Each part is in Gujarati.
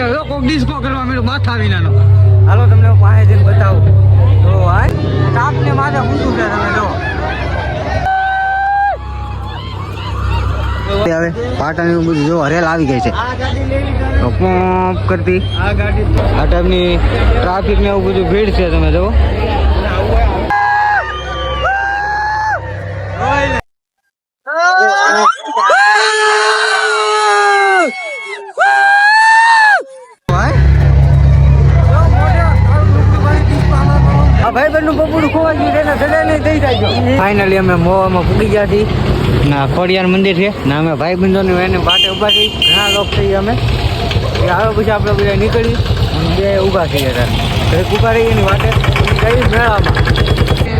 હવે કોક ડિસ્કો કરવા માંડ્યો માથા વિનાનો. હાલો તમને હું પાસે જઈને બતાવું. તો આ તાપ ને માથે ઊંધું છે તમે જો. હવે પાટણ એવું બધું જો હરેલ આવી ગઈ છે. તો પોપ કરતી. આ ગાડી આ ટાઈપની ટ્રાફિક ને એવું બધું ભીડ છે તમે જો. ફાઇનલી અમે મોવામાં પૂગી ગયા છીએ. ના ખોડિયાર મંદિર છે. ના અમે ભાઈ બંધોની એને પાટે ઊભા થઈ ઘણા લોકો થઈ અમે. એ આવે પછી આપણે બધા નીકળી બે ઊભા છીએ ત્યારે એક ઊભા રહીએ એની વાટે. જઈ મેળામાં.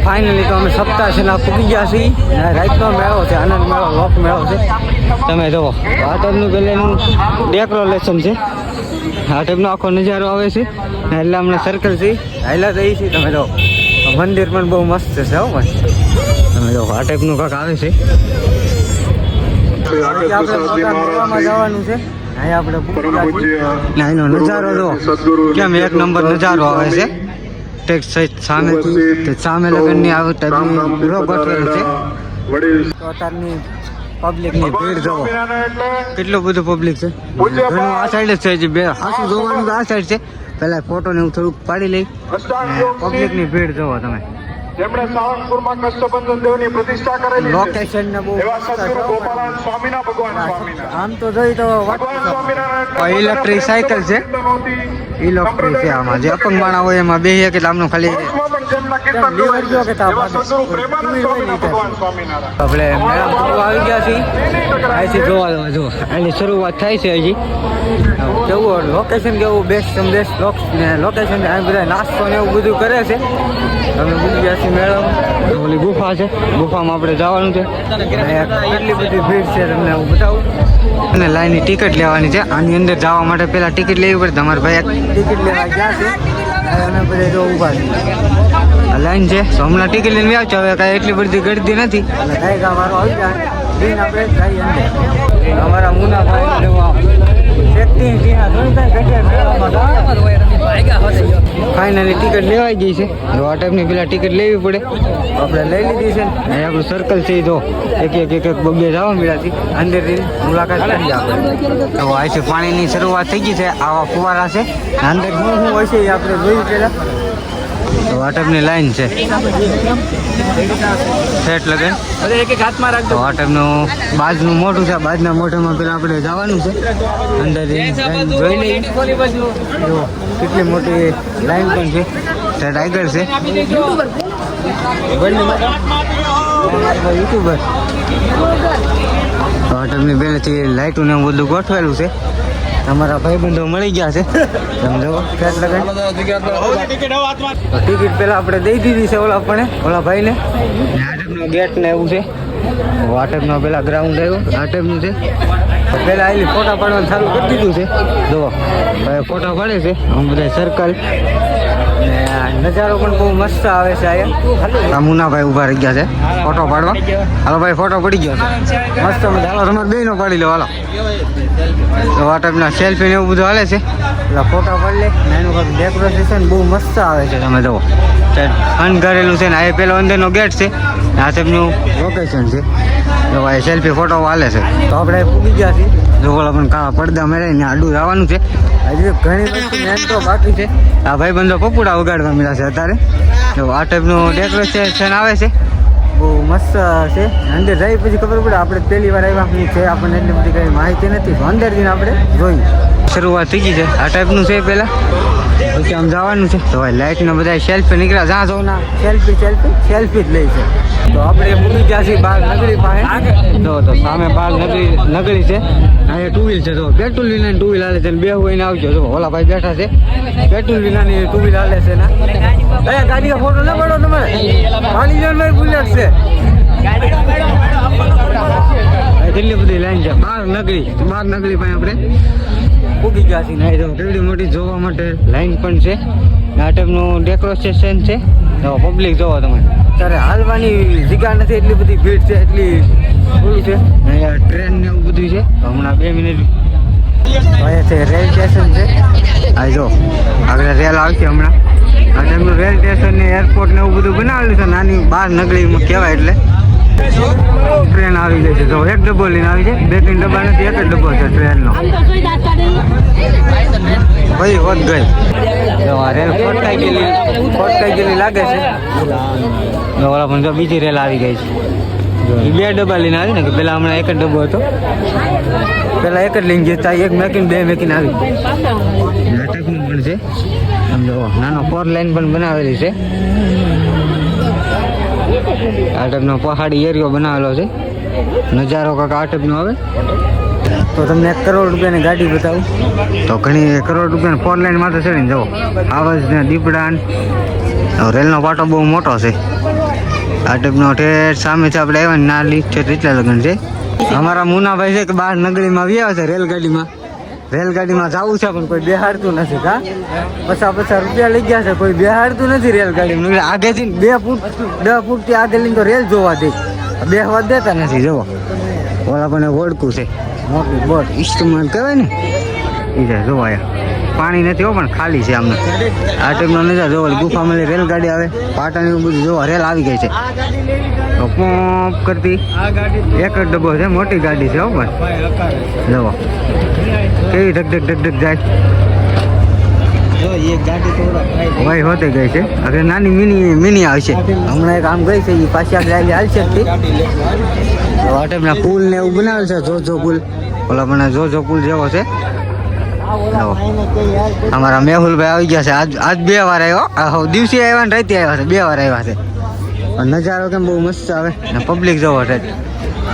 ફાઇનલી તો અમે સપ્તાહ છે ના પૂગી ગયા છીએ. રાતનો મેળો છે આનંદ મેળો લોક મેળો છે. તમે જુઓ ટાઈપનું પહેલાંનું ડેકોરેશન છે. આ ટાઈપનો આખો નજારો આવે છે. એટલે હમણાં સર્કલ છે. હાઈલા થઈ છે તમે જુઓ મંદિર પણ બહુ મસ્ત છે હો ભાઈ. તમે જો આ ટાઈપનું કાંક આવે છે. જવાનું છે. નજારો જો કેમ એક નંબર નજારો આવે છે? ટેક્સ સહિત સામે સામે લગનની આવી ટાઈપની રો ગોઠવેલ છે. તો અત્યારની પબ્લિકની ભીડ જોવો કેટલું બધું પબ્લિક છે? ઘણું આ સાઈડ જ છે બે હાસું જોવાનું તો આ સાઈડ છે. પહેલાં ફોટો ને એવું થોડુંક પાડી લઈ. પબ્લિકની ભીડ જોવો તમે. જેમણે સાવરણપુરમાં કષ્ટબંધન દેવની પ્રતિષ્ઠા કરેલી લોકેશન ને બહુ એવા સદગુરુ ગોપાલન સ્વામીના ભગવાન સ્વામીના. આમ તો જોઈ તો ભગવાન સ્વામિનારાયણ ઇલેક્ટ્રિક સાયકલ છે. ઇલેક્ટ્રિક છે આમાં જે અપંગ માણા હોય એમાં બે કે આમનું ખાલી સ્વામીના આપણે મેળા આવી ગયા છીએ. અહીંથી જોવા જો. એની શરૂઆત થાય છે હજી. કેવું લોકેશન કેવું બેસ્ટ બેસ્ટ લોકેશન આ બધા નાસ્તો ને એવું બધું કરે છે. અમે ગયા છીએ ઓલી ગુફા છે. ગુફામાં આપણે જવાનું છે. એટલી બધી ભીડ છે તમને હું બતાવું. અને લાઈનની ટિકિટ લેવાની છે. આની અંદર જવા માટે પહેલાં ટિકિટ લેવી પડે. તમારે ભાઈ ટિકિટ લેવા ગયા છે. ઊભા લાઈન છે. તો હમણાં ટિકિટ લઈને આવજો હવે કાંઈ એટલી બધી ગળતી નથી. કાંઈ કાં મારો અમારા મુનાભાઈ લેવા ફાઇનલી ટિકિટ લેવાઈ ગઈ છે. જો આ ટાઈપની પેલા ટિકિટ લેવી પડે આપણે લઈ લીધી છે. ને આપણું સર્કલ છે જો. એક એક એક એક બબે જવા મેળાથી અંદરથી મુલાકાત કરી આપણે. તો અહીંથી પાણીની શરૂઆત થઈ ગઈ છે. આવા ફુવારા છે. અંદર શું શું હોય છે એ આપણે જોયું પહેલાં. તો આ ટાઈપની લાઈન છે. સેટ લગન. એક એક હાથમાં રાખજો. આ ટાઈપનું બાજનું મોઢું છે બાજના મોઢામાં પેલા આપણે જવાનું છે. અંદર જોઈ લઈએ. જો કેટલી મોટી લાઈન પણ છે. તે ટાઈગર છે. યુટ્યુબર તો આ ટાઈપની પહેલેથી લાઇટું ને બધું ગોઠવેલું છે. તમારા ભાઈબંધો મળી ગયા છે. તમે જો સેટ લગાવી તો ટિકિટ પેલા આપણે દઈ દીધી છે ઓલા પણ ઓલા ભાઈને નો ગેટ ને એવું છે. આ ટાઈપનો પેલા ગ્રાઉન્ડ આવ્યું આ ટાઈપનું છે પેલા આવેલી ફોટા પાડવાનું ચાલુ કરી દીધું છે. જુઓ ફોટા પાડે છે. આમ બધા સર્કલ નજારો પણ બહુ મસ્ત આવે છે અહીંયા. મુનાભાઈ ઊભા રહી ગયા છે. ફોટો પાડવા. હાલો ભાઈ, ફોટો પડી ગયો છે. મસ્ત હાલો, તમારે બે નો પાડી લો, હાલો. તો સેલ્ફી ને એવું બધું હાલે છે. એટલે ફોટો પાડી લે. એનું કંઈક ડેકોરેશન બહુ મસ્ત આવે છે, તમે જુઓ. ફન કરેલું છે ને, આ પેલો અંદરનો ગેટ છે. આ સાહેબનું લોકેશન છે. તો ભાઈ સેલ્ફી ફોટો હાલે છે. તો આપણે પૂગી ગયા છીએ. જો પણ કાળા પડદા મેળવીને આડું જવાનું છે. હજી ઘણી વસ્તુ મેન તો બાકી છે. આ ભાઈ બંધો પપુડા ઉગાડવા મળ્યા છે અત્યારે. તો આ ટાઈપનું ડેકોરેશન આવે છે. બહુ મસ્ત છે. અંદર જઈ પછી ખબર પડે આપણે પહેલી વાર આવ્યા છે આપણને એટલી બધી કઈ માહિતી નથી. તો અંદર આપણે જોઈએ શરૂઆત થઈ ગઈ છે. આ ટાઈપનું છે પહેલાં. પછી આમ જવાનું છે. તો ભાઈ લાઇટના બધા સેલ્ફી નીકળ્યા. જ્યાં જો ના. સેલ્ફી સેલ્ફી સેલ્ફી જ લે છે. તો આપણે મૂકી ગયા છીએ બાર નગરી પાસે. તો તો સામે બાર નગરી નગરી છે. અહીંયા ટુ વ્હીલ છે. તો પેટ્રોલ વિના ટુ વ્હીલ હાલે છે બે હોઈને આવજો. જો ઓલા ભાઈ બેઠા છે. પેટ્રોલ વિનાની ટુ વ્હીલ હાલે છે ને. અહીંયા ગાડીનો ફોટો ના પડો તમે. પાણી જવાનું બુલેટ છે. કેટલી બધી લાઈન છે? બાર નગરી. બાર નગરી પાસે આપણે ઉગી ગયા છે. નાઈ તો કેવડી મોટી જોવા માટે લાઈન પણ છે. નાટકનું ડેકોરેશન છે. તો પબ્લિક જોવો તમે. ત્યારે હાલવાની જગ્યા નથી એટલી બધી ભીડ છે એટલી ઓલું છે. અહીંયા ટ્રેન ને એવું બધું છે. હમણાં બે મિનિટ અહીંયા છે રેલ સ્ટેશન છે. આ જો આગળ રેલ આવશે હમણાં. આ તેમનું રેલ સ્ટેશન ને એરપોર્ટ ને એવું બધું બનાવેલું છે નાની બહાર નગરીમાં કહેવાય એટલે. ટ્રેન આવી ગઈ છે. જો એક ડબ્બો લઈને આવી છે. બે ત્રણ ડબ્બા નથી, એક જ ડબ્બો છે ટ્રેનનો. ભાઈ, હોત ગઈ. રેલ ફટકાઈ ગયેલી ફટકાઈ ગયેલી લાગે છે. ઓલા પણ જો બીજી રેલ આવી ગઈ છે. બે ડબ્બા લઈને આવી ને, કે પેલા હમણાં એક જ ડબ્બો હતો. પેલા એક જ લઈને જતા એક મેકીને બે મેકીને આવી. નાટકનું પણ છે. આમ નાનો ફોર લાઈન પણ બનાવેલી છે. આ ટાઈપનો પહાડી એરિયો બનાવેલો છે. નજારો કાંક આ ટાઈપનો આવે. તો તમને એક કરોડ રૂપિયાની ગાડી બતાવું. તો ઘણી કરોડ રૂપિયાની ફોર લાઈન છે ચડીને જુઓ. આવાજ ને દીપડા રેલનો પાટો બહુ મોટો છે. આ ટાઈપનો સામે છે આપણે આવ્યા ને નાલી છે એટલા લગ્ન છે. અમારા મુનાભાઈ છે કે બહાર નગરીમાં આવ્યા છે રેલગાડીમાં. રેલગાડીમાં જવું છે, પણ કોઈ બેહાડતું નથી, કા? પચાસ પચાસ રૂપિયા લઈ ગયા છે, કોઈ બેહાડતું નથી રેલગાડીમાં. આગે થી બે ફૂટ, દસ ફૂટથી આગળ લઈને તો રેલ જોવા દે. બેહવા દેતા નથી, જુઓ. ઓલા પણ ઓળખું છે. મોટું બોટ ઇસ્ટમાલ કહેવાય ને? એ છે જોવાય પાણી નથી હો, પણ ખાલી છે આમને. આ ટાઈમનો નજર જોવા ગુફા મળી રેલગાડી આવે પાટાની બધું જોવા, રેલ આવી ગઈ છે. તો પોપ કરતી. એક જ ડબ્બો છે, મોટી ગાડી છે, હો પણ જુઓ. કેવી ધક ધક ધક ધક જાય? ભાઈ હોતે ગઈ છે. હવે નાની મિની મિની આવશે. હમણાં એક આમ ગઈ છે એ પાછી આપણે આવી હાલશે ટાઈપના પુલ ને એવું બનાવેલ છે જો જો પુલ. ઓલા મને જો જો પુલ જેવો છે. અમારા મેહુલભાઈ આવી ગયા છે. આજ આજ બે વાર આવ્યો. દિવસે આવ્યા ને રાતે આવ્યા છે. બે વાર આવ્યા છે. પણ નજારો કેમ બહુ મસ્ત આવે. ને પબ્લિક જોવો છે.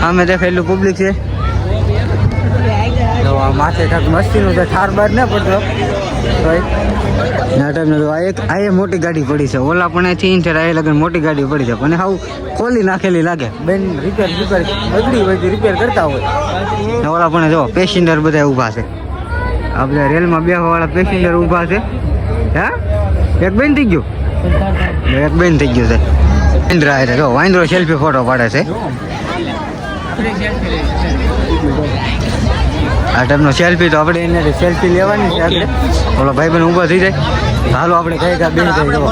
સામે દેખાયેલું પબ્લિક છે. માથે કાંઈક મસ્તીનું છે ઠાર બાર ને પડતો. ના ટાઈમ તો આ એક આ મોટી ગાડી પડી છે. ઓલા પણ અહીંથી ઇન્ટર લગન મોટી ગાડી પડી છે. પણ હાવ ખોલી નાખેલી લાગે. બેન રિપેર રિપેર બગડી હોય રિપેર કરતા હોય. ઓલા પણ જો પેસેન્જર બધા ઊભા છે. આ બધા રેલમાં બેસવા વાળા પેસેન્જર ઊભા છે. હે? એક બેન થઈ ગયું? એક બેન થઈ ગયું છે. વાંદરા એટલે જો, વાંદરો સેલ્ફી ફોટો પાડે છે. આ ટાઈપનો સેલ્ફી તો આપણે એને સેલ્ફી લેવાની છે આપણે. ઓલો ભાઈ બહેન ઊભા થઈ જાય. હાલો આપણે કઈ કા બેન થઈ જવો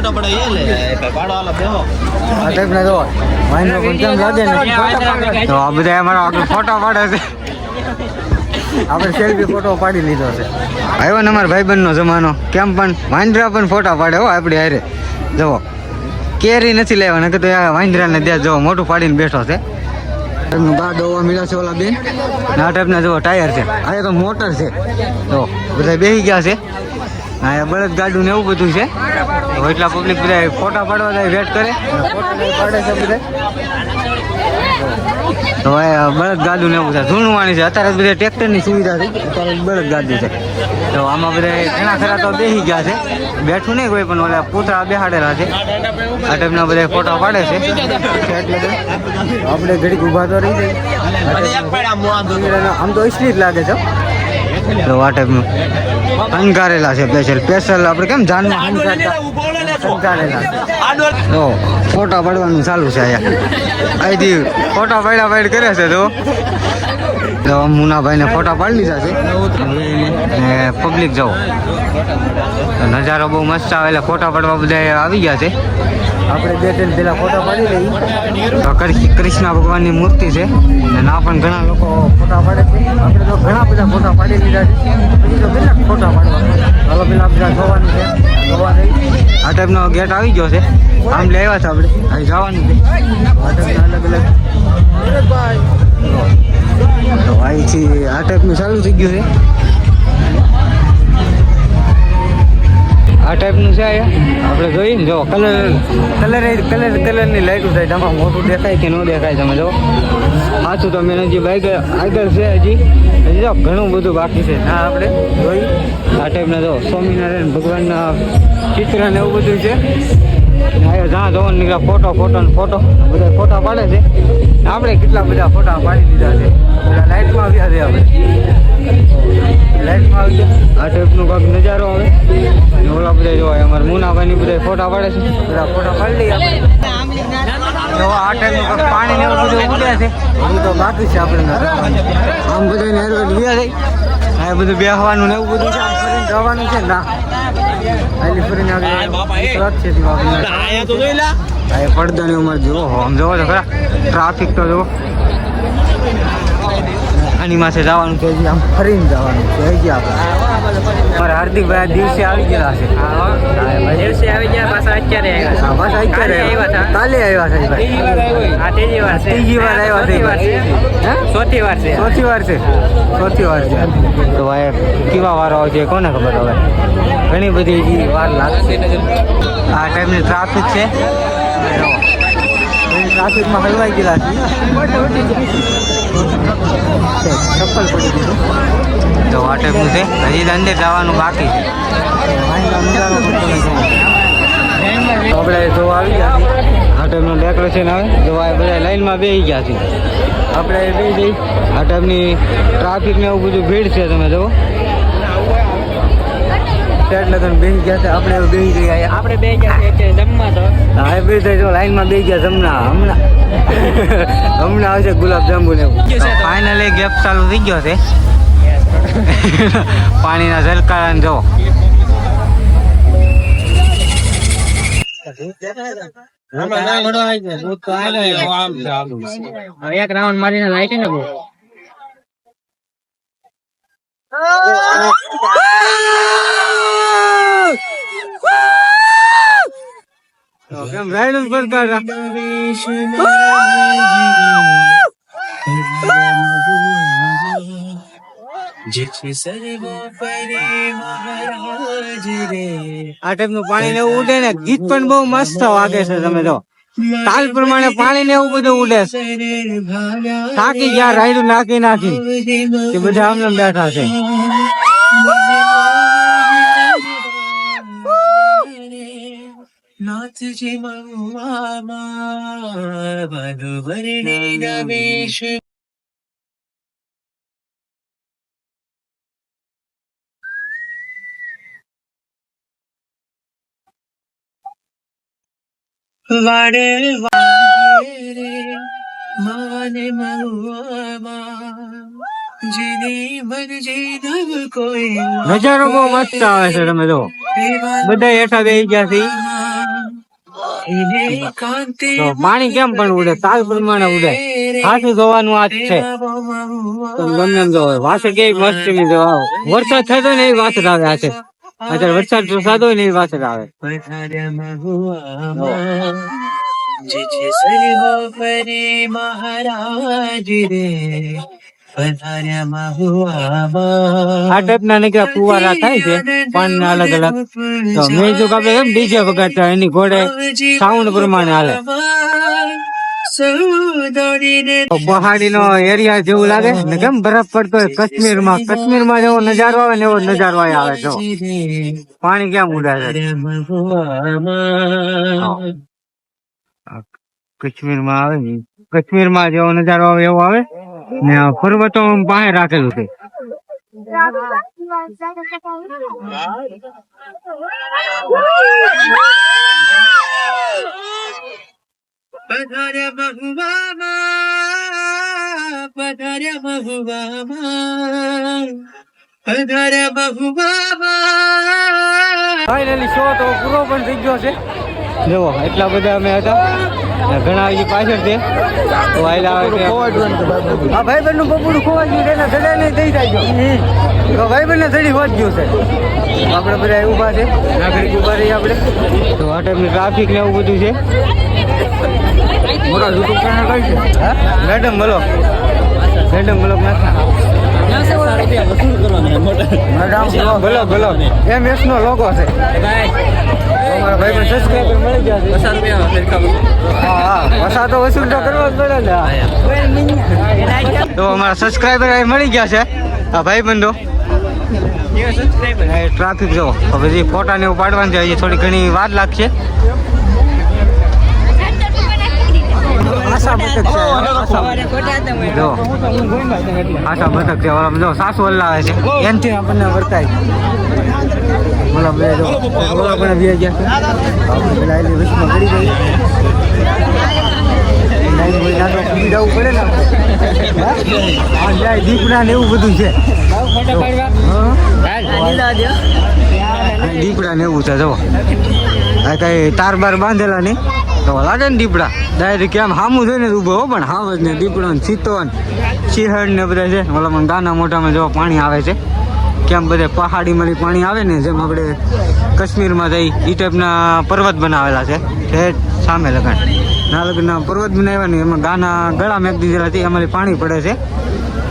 આ ટાઈપના જો વાંદરો પણ લાગે ને? તો આ બધા અમારો આગળ ફોટો પાડે છે. આપણે સેલ્ફી ફોટો પાડી લીધો છે. આવ્યો ને અમારા ભાઈબંધનો જમાનો. કેમ પણ? વાંદરા પણ ફોટા પાડે હો આપણી હારે. જવો કેરી નથી લેવાના કે તો વાંદરાને ત્યાં જવો મોટું પાડીને બેઠો છે. બા દોવા મળ્યા છે ઓલા ને આ ટાઈપના ટાયર છે. આ તો મોટર છે. તો બધા બેસી ગયા છે. હા બળદ ગાડું ને એવું બધું છે. એટલા પબ્લિક બધા ફોટા પાડવા જાય વેટ કરે. ફોટા પાડે છે બધા તો બળદ ગાડું ને એવું છે ધૂણવાની છે. અત્યારે બધા ટ્રેક્ટરની સુવિધા છે અત્યારે બળદ ગાડું છે. તો આમાં બધા ઘણા ખરા તો બેસી ગયા છે. બેઠું નહીં કોઈ પણ ઓલા પૂતળા બેહાડેલા છે. આ ટાઈપના બધા ફોટા પાડે છે. આપણે ઘડીક ઊભા તો રહી જાય આમ તો ઇસલી જ લાગે છે. તો આ ટાઈપનું અંગારેલા છે સ્પેશિયલ સ્પેશિયલ આપણે કેમ જાનમાં અંગારેલા તો ફોટા પાડવાનું ચાલુ છે અહીંયા. અહીંથી ફોટા પાડ્યા પાડ કરે છે તો. તો મુનાભાઈને ફોટા પાડી લીધા છે. ને પબ્લિક જાઓ. નજારો બહુ મસ્ત આવે એટલે ફોટા પાડવા બધા આવી ગયા છે. આપણે બે ત્રણ પેલા ફોટા પાડી લઈએ. કૃષ્ણ ભગવાનની મૂર્તિ છે. અને ના પણ ઘણા લોકો ફોટા પાડે છે. આપણે તો ઘણા બધા ફોટા પાડી લીધા છે. તો કેટલાક ફોટા પાડવા ચાલો પેલા બધા જોવાનું છે. જોવા આ ટાઈપનો ગેટ આવી ગયો છે. આમ લેવા આવ્યા છે આપણે. અહીં જવાનું છે. આ ટાઈપના અલગ અલગ તો અહીંથી આ ટાઈપનું ચાલુ થઈ ગયું છે. આ ટાઈપનું છે અહીંયા? આપણે જોઈએ ને જો કલર કલર કલર કલરની લાઇટ થાય તમારે મોટું દેખાય કે ન દેખાય તમે જો. સાચું તો મેં હજી બાઈક આગળ છે હજી. હજી જો ઘણું બધું બાકી છે. હા આપણે જોઈ આ ટાઈપના જો સ્વામિનારાયણ ભગવાનના ચિત્ર ને એવું બધું છે. જ્યાં જોવાનું નીકળ્યા ફોટો ફોટો ને ફોટો બધા ફોટા પાડે છે. આપણે કેટલા બધા ફોટા પાડી દીધા છે. બધા લાઈટમાં આવ્યા છે આપણે. લાઈટમાં આવી ગયા આ ટાઈપનું કાંઈક નજારો આવે. ઓલા બધા જોવાય અમારા મુનાભાઈની બધા ફોટા પાડે છે. બધા ફોટા પાડી લઈએ આપણે. આ ટાઈપનું પાણી ને એવું બધું ઉડે છે. એવું તો બાકી છે આપણે આમ બધા નેરવેટ ગયા છે. આ બધું બેહવાનું ને એવું બધું છે. જવાનું છે? ને. આલી ફરીને આગળ છે તેમાં આપણે આ એ પડદા ને ઉમર જુઓ આમ જોવો તો ખરા? ટ્રાફિક તો જુઓ. આની માથે જવાનું છે આમ ફરીને જવાનું છે હજી આપણે. મારા હાર્દિકભાઈ દિવસે આવી ગયા છે. દિવસે આવી ગયા પાછા અત્યારે આવ્યા અત્યારે કાલે આવ્યા. છે ત્રીજી વાર છે. ત્રીજી વાર આવ્યા? ચોથી વાર છે. ચોથી વાર છે. ચોથી વાર છે. તો ભાઈ કેવા વારો આવશે કોને ખબર હવે? ઘણી બધી વાર લાગશે. આ ટાઈમની ટ્રાફિક છે. ટ્રાફિકમાં હલવાઈ ગયેલા છે ચપ્પલ પડી દીધું તો આ ટાઈપનું હજી અંદર જવાનું બાકી આપણે જો આવી ગયા. આ ટાઈપનું ડેકોરેશન આવે. જો આ બધા લાઈનમાં બેસી ગયા છે આપણે બે જઈ આ ટાઈપની ટ્રાફિકને એવું બધું ભીડ છે તમે જુઓ. સેટ તમે બેસી ગયા છે આપણે બેસી ગયા આપણે બે ગયા છે જમવા તો. હા બે થઈ જો લાઈનમાં બેસી ગયા જમના હમણાં. હમણાં આવશે ગુલાબ જાંબુ ને ફાઇનલી ગેપ ચાલુ થઈ ગયો છે. પાણીના ઝલકારા ને જો. એક રાઉન્ડ મારીને લાઈટ ને બહુ. કેમ રાઈડ પડતા હતા આ ટાઈપનું પાણી ને ઉડે ને ગીત પણ બહુ મસ્ત વાગે છે તમે જો તાલ પ્રમાણે પાણી ને એવું બધું ઉડે થાકી ગયા રાયડું નાખી નાખી. તે બધા આમને આમ બેઠા છે. નાથજી મહુઆમાં મધુવરણી રમેશ વાડે વાડે માને કોઈ નજારો બહુ મસ્ત આવે છે તમે તો બધા હેઠા બેસી ગયા છે પાણી કેમ પણ ઉડે? તાલ પ્રમાણે ઉડે. જોવાનું આ જ છે ગમે એમ જોવો. વાસે કેવી મસ્તની જો આવો. વરસાદ થતો ને એ વાસર આવે આ છે અત્યારે વરસાદ થતો હોય ને એ વાસત આવે. જે. છે સરી હો સર્વોપરી મહારાજ રે. આ ટાઈપ નીકળ્યા ફુવારા થાય છે પાણી ના અલગ અલગ. તો મ્યુઝિક આપણે એમ ડીજે વગાડતા એની ઘોડે સાઉન્ડ પ્રમાણે હાલે. તો પહાડીનો એરિયા જેવું લાગે ને કેમ બરફ પડતો હોય? કાશ્મીરમાં કાશ્મીરમાં જેવો નજારો આવે ને એવો નજારો આવે જો. પાણી કેમ ઉડે છે કાશ્મીરમાં આવે ને કાશ્મીરમાં જેવો નજારો આવે એવો આવે. ને પર્વતો બહાર રાખેલું છે. પધાર્યા મહુવામાં પધાર્યા મહુવામાં પધાર્યા મહુવામાં. ફાઇનલી શો તો પૂરો પણ થઈ ગયો છે. જુઓ એટલા બધા અમે હતા. ઘણા હજી પાછળ છે. તો આયલા હા ભાઈ બહેનનું બપોરું ખોવા ગયું એના સડા નહીં થઈ જાય તો ભાઈ બહેન ને સડી હોત ગયું છે. આપણે બધા ઊભા છે. નાગરિક ઊભા રહીએ આપણે. તો આ ટાઈમની ટ્રાફિક ને એવું બધું છે. મોટા યુટ્યુબ ચેનલ કઈ છે? મેડમ બોલો મેડમ બોલો મેડમ બોલો બોલો એમ એસ નો લોગો છે. અમારા ભાઈ પણ સબસ્ક્રાઈબર મળી ગયા છે. હા હા. પૈસા તો વસૂલ તો કરવા જ પડે ને. તો અમારા સબસ્ક્રાઈબર મળી ગયા છે. આ ભાઈ બંધો. ટ્રાફિક જો હવે જે ફોટા ને એવું પાડવાનું છે હજી થોડી ઘણી વાર લાગશે. આશા બતક છે. આશા- જો. આશા બતક છે. જો સાસુ હલ્લાવે છે. એનથી આપણને વર્તાય. જો. પણ બે ગયા છે. આપણે પેલા એની વચમાં ગળી ગઈ. લાઈન હોય ના તો પૂરી જવું પડે ને આ દીપડા ને એવું બધું છે. દીપડા એવું છે જો આ કઈ તાર બાર બાંધેલા નહીં તો લાગે ને દીપડા. ડાયરેક્ટ કેમ સામું જોઈને જ ઊભો હો, પણ હાવજ ને દીપડો ને ચિત્તો ને સિંહણ ને બધા છે. ઓલામાં ગાના મોટામાં જો પાણી આવે છે. કેમ બધે પહાડીમાંથી પાણી આવે ને જેમ આપણે કાશ્મીરમાં જઈ એ ટાઈપના પર્વત બનાવેલા છે. ઠેઠ સામે લગાણ ના લગ્નના પર્વત બનાવ્યા ને એમાં ગાના ગળા મેક દીધેલા છે, એમાંથી પાણી પડે છે.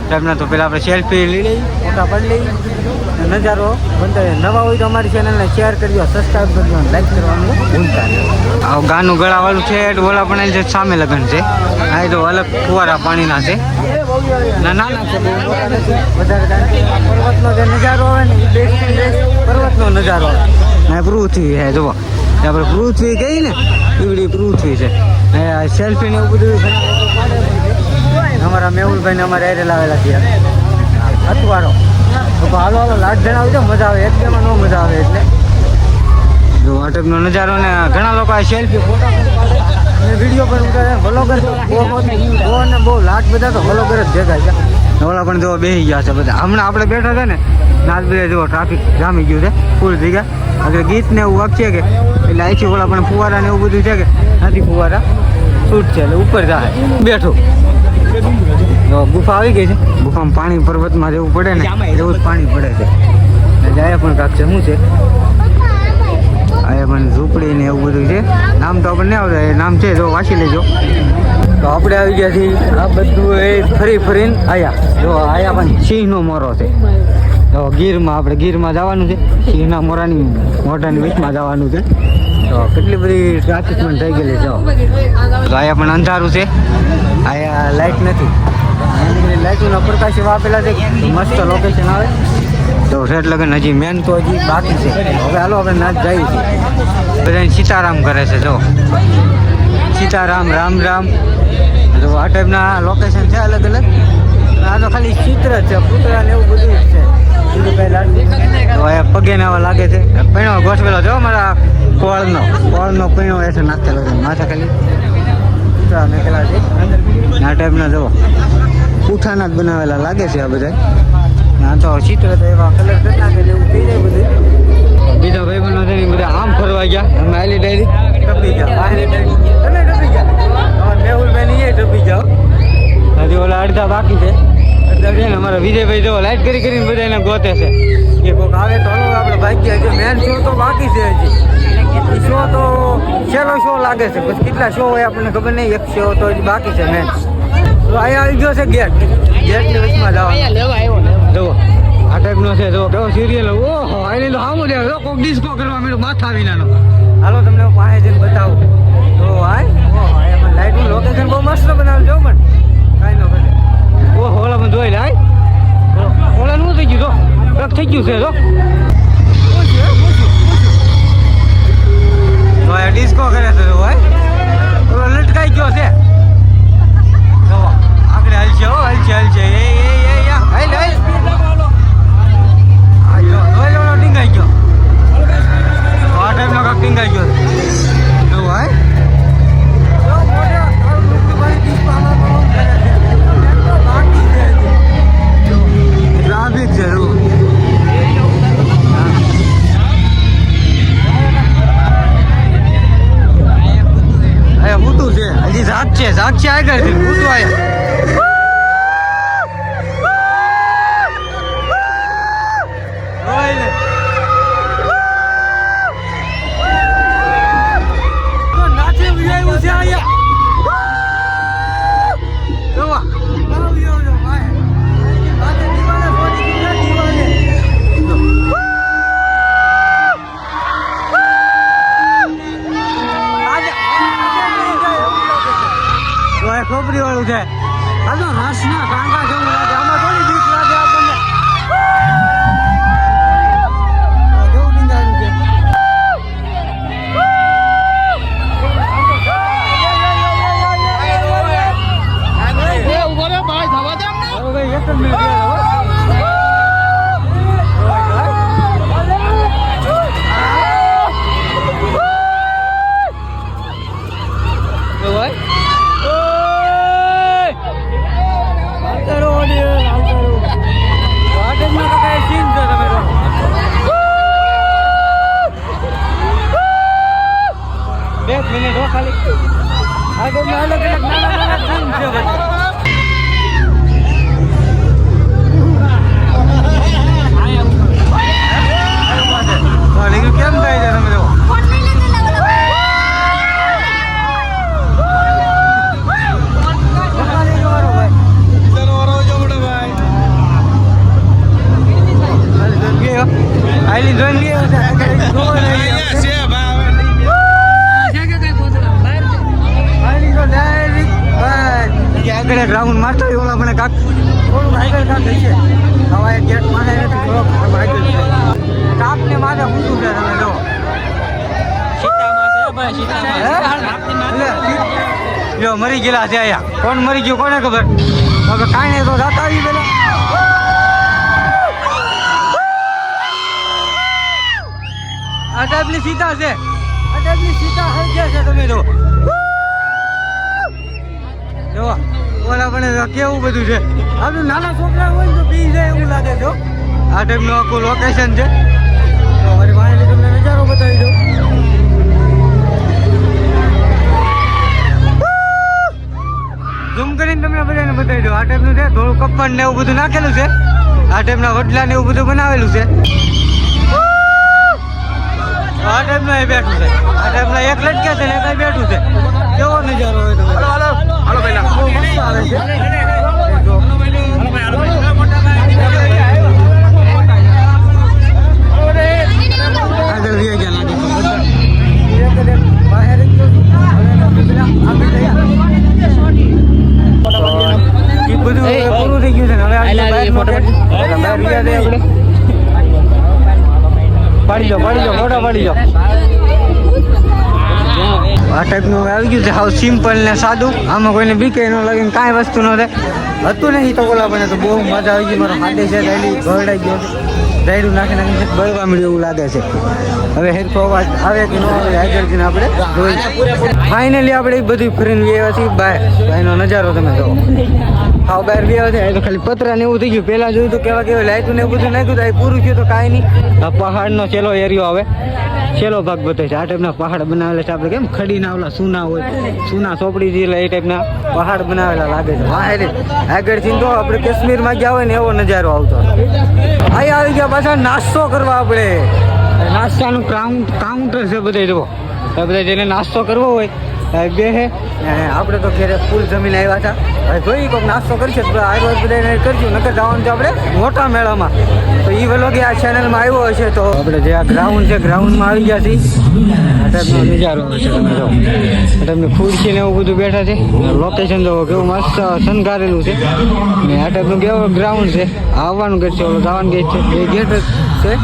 ટાઈપના તો પહેલાં આપણે સેલ્ફી લઈ લઈ, ફોટા પડી લઈ. નજારો રહે. નવા હોય તો અમારી ચેનલને શેર કરજો સબસ્ક્રાઈબ કરજો લાઈક કરવાનું ભૂલતા નહીં. ગાનું ગળાવાળું છે, એ ઓલા પણ જે સામે લગન છે. આ તો અલગ ફુવારા પાણીના છે. ના, નાના છે. વધારે પર્વતનો જે નજારો આવે ને, એ પર્વતનો નજારો આવે. ને પૃથ્વી છે, જુઓ. આપણે પૃથ્વી કહીએ ને, એવડી પૃથ્વી છે. સેલ્ફી ને એવું બધું. અમારા મેહુલભાઈ ને અમારે એરે લાવેલા છે. અથવાડો તો હાલો હાલો લાટ જણાવજો જો મજા આવે. એક બેમાં ન મજા આવે એટલે. જો આ નજારો ને ઘણા લોકો આ સેલ્ફી ફોટા વીડિયો પણ ઉતારે. વલોગર બહુ ને બહુ લાટ બધા તો વલોગર જ ભેગા છે. ઓલા પણ જો બેસી ગયા છે બધા. હમણાં આપણે બેઠા હતા ને નાચ બધા જો ટ્રાફિક જામી ગયું છે ફૂલ થઈ ગયા અગર ગીત ને એવું વાગશે કે, એટલે આઈથી ઓલા પણ ફુવારા ને એવું બધું છે કે, નથી ફુવારા. છૂટ છે એટલે ઉપર જાય બેઠું. ગુફા આવી ગઈ છે. ગુફામાં પાણી પર્વતમાં જેવું પડે ને એવું જ પાણી પડે છે. જાય પણ કાક છે શું છે? અહીંયા પણ ઝૂંપડી ને એવું બધું છે. નામ તો આપણને આવડે એ નામ છે જો વાંચી લેજો. તો આપણે આવી ગયા છીએ આ બધું એ ફરી ફરીને આયા. જો આયા પણ સિંહનો મોરો છે. તો ગીરમાં આપણે ગીરમાં જવાનું છે. સિંહના મોરાની મોઢાની વીચમાં જવાનું છે. તો કેટલી બધી ટ્રાફિક પણ થઈ ગયેલી છે જો. અહીંયા પણ અંધારું છે. અહીંયા લાઇટ નથી. લાઇટોના પ્રકાશ એવા આપેલા છે. મસ્ત લોકેશન આવે. તો રેડ લગન હજી મેન તો હજી બાકી છે. હવે હાલો, આપણે નાચ જઈએ છીએ. બધા સીતારામ કરે છે, જો. સીતારામ, રામ રામ. જો, આ ટાઈપના લોકેશન છે અલગ અલગ. આ તો ખાલી ચિત્ર છે પૂતળા ને એવું બધું જ છે. તો અહીંયા પગે ને લાગે છે. પૈણો ગોઠવેલો જો મારા કોળનો. કોળનો પૈણો એસે નાખેલો છે. માથા ખાલી પુતળા નાખેલા છે. આ ટાઈપના જો. પૂઠાના જ બનાવેલા લાગે છે આ બધા આ તો ચિત્ર તો એવા કલર કરી નાખે એટલે એવું થઈ જાય બધું. બીજા ભાઈ બહેનો છે ને ઈ બધા આમ ફરવા ગયા. અમે આલી ડાયરી. ટપી ગયા. આલી ડાયરી. તમે ટપી ગયા? અમારા મેહુલભાઈ એ ટપી જાઓ હજી ઓલા અડધા બાકી છે. અડધા છે ને અમારા વિજયભાઈ જો લાઈટ કરી કરીને બધા એને ગોતે છે. કે કોઈક આવે તો હલો આપણે ભાગ્યા હજી મેન શો તો બાકી છે હજી. શો તો છેલ્લો શો લાગે છે. પછી કેટલા શો હોય આપણને ખબર નહીં. એક શો તો હજી બાકી છે મેન. તો અહીંયા આવી ગયો છે ગેટ. ગેટની વચમાં જવાનું. જુઓ આ ટાઈપનો છે જો કેવો સિરિયલ ઓહો આની તો દે જો કોક ડિસ્કો કરવા મેળો માથા વિનાનો. હાલો તમને હું પાસે જઈને બતાવું. તો હાય. લાઈટનું લોકેશન બહુ મસ્ત બનાવજો પણ. કાંઈ ન કરે. ઓહો ઓલા પણ જોઈ લે હાય. ઓલા- નું થઈ ગયું તો રક થઈ ગયું છે જો. ડિસ્કો કરે છે ભાઈ લટકાઈ ગયો છે. હલશે હો હલશે હલશે એ એ એ હાલ હાલ. ટીંગાઈ ગયો. તો આ ટાઈપનો કાંક ટીંગાઈ ગયો. હજી. જો, ટ્રાફિક છે જો. અહીંયા ભૂતું છે. હજી જાગ છે છે આગળ છે ભૂતું આયા ગયેલા છે અહીંયા કોણ મરી ગયું કોને ખબર? હવે કાંઈ તો જાતા આવી પેલા. ટાઈપની સીતા છે. ટાઈપની સીતા ગયા છે તમે જો જો, ઓલા પણ કેવું બધું છે. આપણું નાના છોકરા હોય તો પી જાય એવું લાગે જો આ ટાઈપનું આખું લોકેશન છે. મારી માહિતી તમને નજારો બતાવી દઉં ઝૂમ કરીને તમને બધાને બતાવી દઉં. આ ટાઈપનું છે થોડું કપ્પન ને એવું બધું નાખેલું છે. આ ટાઈપના વડલા ને એવું બધું બનાવેલું છે. આ ટાઈપનું અહીં બેઠું છે. આ ટાઈપના એક લટકે છે ને એક બેઠું છે. કેવો નજારો હોય તમે હાલો હાલો. હાલો પહેલા બહુ મસ્ત આવે છે. આગળ લઈ ગયા લાગે બહાર જ ગયો. હવે એના પેલા આગળ ગયા. તો ઈ બધું પૂરું થઈ ગયું છે. હવે. પાડી પાડી જાઓ ફોટા પાડી આ ટાઈપનું આવી ગયું છે. હાવ સિમ્પલ ને સાદું. આમાં કોઈને બીકે ન લાગે ને કાંઈ વસ્તુ ન રહે. હતું નહીં તો ઓલા બને તો બહુ મજા આવી ગઈ. મારો હાથે છે રેડી ગરડાઈ ગયો રાયડું નાખી નાખીને બળવા મળ્યું એવું લાગે છે. હવે હેરખો અવાજ આવે કે ન આવે આગળ આપણે ફાઇનલી આપણે બધું ફરીને ગયા છીએ. બાય ભાઈનો નજારો તમે જો હા બહાર ગયા છે. તો ખાલી પતરા ને એવું થઈ ગયું. પહેલાં જોયું તો કેવા કેવા લાઈટું ને એવું બધું નાખ્યું તો પૂરું થયું તો કાંઈ નહીં. પહાડનો છેલ્લો એરિયો આવે છેલ્લો ભાગ બતાવે છે આ ટાઈપના પહાડ બનાવેલા છે. આપણે કેમ ખડીના ઓલા સુના હોય. સુના ચોપડી જે એ ટાઈપના પહાડ બનાવેલા લાગે છે. આગળ આગળથી તો આપણે કાશ્મીરમાં ગયા હોય ને એવો નજારો આવતો. અહીં આવી ગયા પાછા નાસ્તો કરવા આપણે. નાસ્તાનું કાઉન્ટ કાઉન્ટર છે બધે જુઓ. બધા જેને નાસ્તો કરવો હોય બે હે? આપણે તો ઘેરે ફૂલ જમીન આવ્યા હતા. હવે જોઈ કોઈક નાસ્તો કરીશું તો આજુબાજુ બધાને કરશું, નકર જવાનું છે આપણે મોટા મેળામાં. તો એ વલોગે આ ચેનલમાં આવ્યો હશે તો આપણે જે આ ગ્રાઉન્ડ છે ગ્રાઉન્ડમાં આવી ગયા છીએ. ટાઈપનો નજારો છે તમે જો. ટાઈપની ખુરશી ને એવું બધું બેઠા છે. લોકેશન જોવો કેવું મસ્ત શણગારેલું છે. ને આ ટાઈપનું કેવો ગ્રાઉન્ડ છે. આવવાનું ગેટ છે ઓલો ગેટ છે. એ ગેટ છે.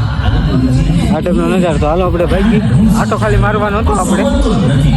આ ટાઈપનો નજારો. તો હાલો આપણે ભાઈ આટો ખાલી મારવાનો હતો આપણે.